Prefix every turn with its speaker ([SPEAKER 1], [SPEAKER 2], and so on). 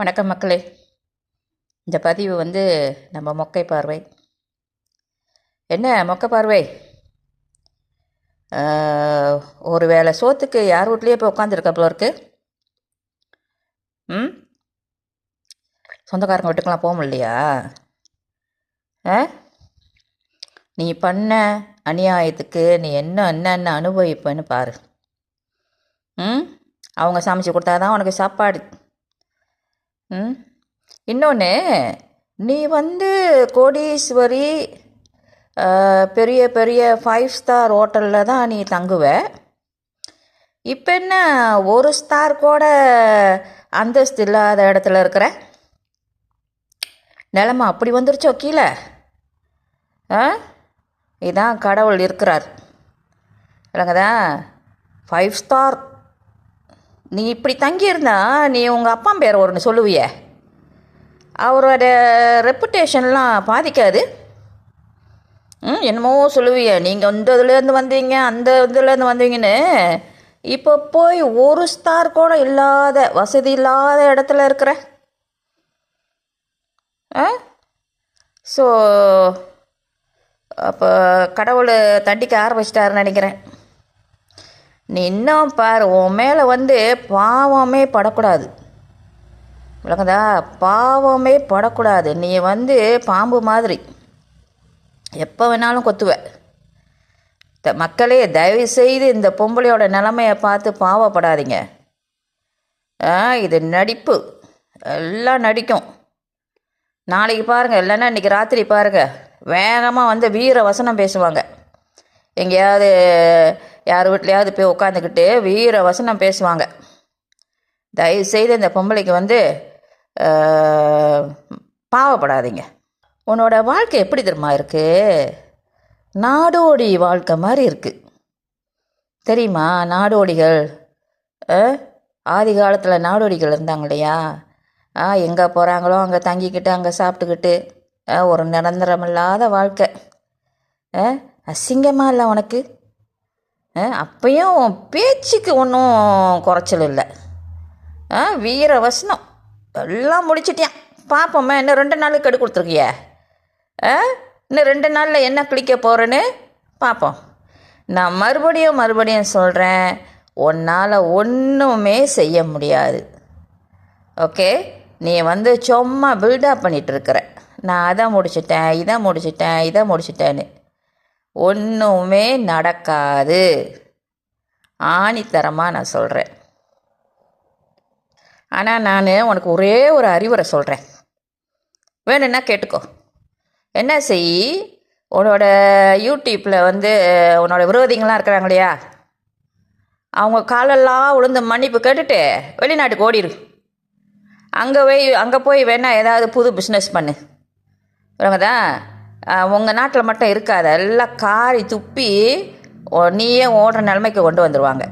[SPEAKER 1] வணக்கம் மக்களே. இந்த பதிவு வந்து நம்ம மொக்கை பார்வை. என்ன மொக்கை பார்வை? ஒரு வேளை சோத்துக்கு யார் வீட்லேயே போய் உட்காந்துருக்க போல இருக்கு? ம்? சொந்தக்காரங்க வீட்டுக்கெல்லாம் போக முடியலையா? ஆ? நீ பண்ண அநியாயத்துக்கு நீ என்ன என்னென்ன அனுபவிப்பேன்னு பாரு. ம்? அவங்க சமைச்சு கொடுத்தாதான் உனக்கு சாப்பாடு ம்? இன்னொன்று நீ வந்து கோடீஸ்வரி பெரிய பெரிய ஃபைவ் ஸ்டார் ஹோட்டலில் தான் நீ தங்குவ. இப்போ என்ன ஒரு ஸ்டார் கூட அந்தஸ்து இல்லாத இடத்துல இருக்கிற? நிலம அப்படி வந்துருச்சோ கீழே? ஆ? இதான் கடவுள் இருக்கிறார். இல்லைங்கதா ஃபைவ் ஸ்டார் நீ இப்படி தங்கியிருந்தா நீ உங்கள் அப்பா பேர் ஒன்று சொல்லுவியே. அவரோட ரெப்புடேஷன்லாம் பாதிக்காது. ம் என்னமோ சொல்லுவிய. நீங்கள் இந்த இதுலேருந்து வந்தீங்க அந்த இதுலேருந்து வந்தீங்கன்னு. இப்போ போய் ஒரு ஸ்டார் கூட இல்லாத வசதி இல்லாத இடத்துல இருக்கிற. ஆ? ஸோ அப்போ கடவுள் தண்டிக்க ஆரம்பிச்சிட்டாருன்னு நினைக்கிறேன். நீ இன்னும் பாரு உன் மேலே வந்து பாவமே படக்கூடாது. விளங்குதா பாவமே படக்கூடாது. நீ வந்து பாம்பு மாதிரி. எப்போ வேணாலும் கொத்துவ. த- மக்களே தயவு செய்து இந்த பொம்பளையோட நிலமையை பார்த்து பாவப்படாதீங்க. ஆ இது நடிப்பு. எல்லாம் நடிக்கும். நாளைக்கு பாருங்கள் இல்லைன்னா இன்றைக்கி ராத்திரி பாருங்கள் வேகமாக வந்து வீர வசனம் பேசுவாங்க. எங்கேயாவது யார் வீட்லையாவது போய் உட்காந்துக்கிட்டு வீர வசனம் பேசுவாங்க. தயவு செய்து இந்த பொம்பளைக்கு வந்து பாவப்படாதீங்க. உன்னோட வாழ்க்கை எப்படி தெரியுமா இருக்கு? நாடோடி வாழ்க்கை மாதிரி இருக்கு. தெரியுமா? நாடோடிகள் ஆதி காலத்தில் நாடோடிகள் இருந்தாங்க இல்லையா? ஆ எங்கே போகிறாங்களோ அங்கே தங்கிக்கிட்டு அங்கே சாப்பிட்டுக்கிட்டு ஆ, ஒரு நிரந்தரமில்லாத வாழ்க்கை. ஆ, இல்லை உனக்கு? அப்பையும் பேச்சுக்கு ஒன்றும் குறைச்சல் இல்லை. ஆ வீர வசனம். எல்லாம் முடிச்சிட்டியான் பார்ப்போம்மா இன்னும் ரெண்டு நாளுக்கு கெடு கொடுத்துருக்கிய. ஆ இன்னும் ரெண்டு நாளில் என்ன கிளிக்க போகிறேன்னு பார்ப்போம் நான் மறுபடியும் மறுபடியும் சொல்கிறேன் உன்னால் ஒன்றுமே செய்ய முடியாது. ஓகே? நீ வந்து சும்மா பில்டப் பண்ணிகிட்டு இருக்கிற. நான் அதை முடிச்சிட்டேன் இதை முடிச்சிட்டேன் இதை முடிச்சிட்டேன்னு. ஒன்றுமே நடக்காது. ஆணித்தரமாக நான் சொல்கிறேன் ஆனால் நான் உனக்கு ஒரே ஒரு அறிவுரை சொல்கிறேன் வேணும்னா கேட்டுக்கோ. என்ன செய்? உன்னோட யூடியூப்பில் வந்து உன்னோட விரோதிங்களாம் இருக்கிறாங்க இல்லையா? அவங்க காலெல்லாம் உளுந்து மன்னிப்பு கேட்டுட்டு வெளிநாட்டுக்கு ஓடிடு அங்கே போய் அங்கே போய் வேணா ஏதாவது புது பிஸ்னஸ் பண்ணு. தான் உங்கள் நாட்டில் மட்டும் இருக்காது எல்லாம் காரி துப்பி நீயே ஓடுற நிலைமைக்கு கொண்டு வந்துடுவாங்க